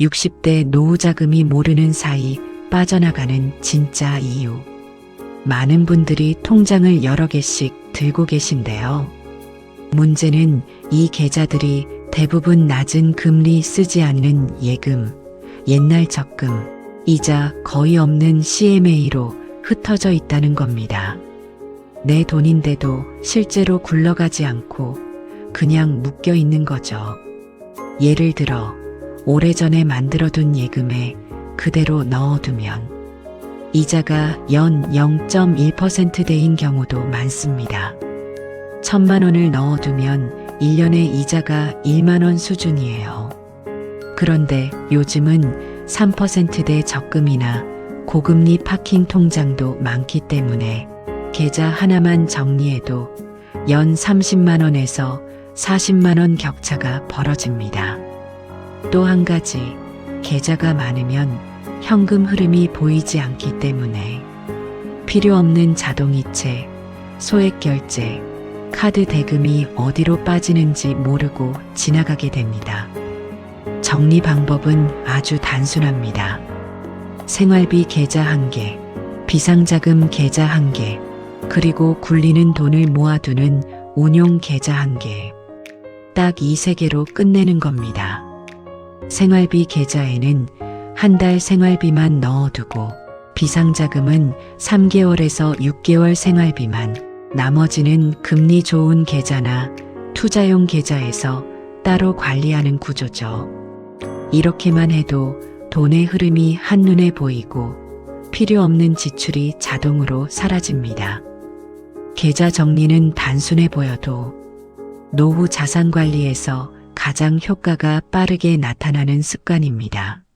60대 노후 자금이 모르는 사이 빠져나가는 진짜 이유. 많은 분들이 통장을 여러 개씩 들고 계신데요. 문제는 이 계좌들이 대부분 낮은 금리 쓰지 않는 예금, 옛날 적금, 이자 거의 없는 CMA로 흩어져 있다는 겁니다. 내 돈인데도 실제로 굴러가지 않고 그냥 묶여 있는 거죠. 예를 들어, 오래전에 만들어둔 예금에 그대로 넣어두면 이자가 연 0.1%대인 경우도 많습니다. 천만 원을 넣어두면 1년에 이자가 1만 원 수준이에요. 그런데 요즘은 3%대 적금이나 고금리 파킹 통장도 많기 때문에 계좌 하나만 정리해도 연 30만 원에서 40만 원 격차가 벌어집니다. 또 한 가지, 계좌가 많으면 현금 흐름이 보이지 않기 때문에 필요 없는 자동이체, 소액 결제, 카드 대금이 어디로 빠지는지 모르고 지나가게 됩니다. 정리 방법은 아주 단순합니다. 생활비 계좌 한 개, 비상자금 계좌 한 개, 그리고 굴리는 돈을 모아두는 운용 계좌 한 개. 딱 이 세 개로 끝내는 겁니다. 생활비 계좌에는 한 달 생활비만 넣어두고 비상자금은 3개월에서 6개월 생활비만 나머지는 금리 좋은 계좌나 투자용 계좌에서 따로 관리하는 구조죠. 이렇게만 해도 돈의 흐름이 한눈에 보이고 필요 없는 지출이 자동으로 사라집니다. 계좌 정리는 단순해 보여도 노후 자산 관리에서 가장 효과가 빠르게 나타나는 습관입니다.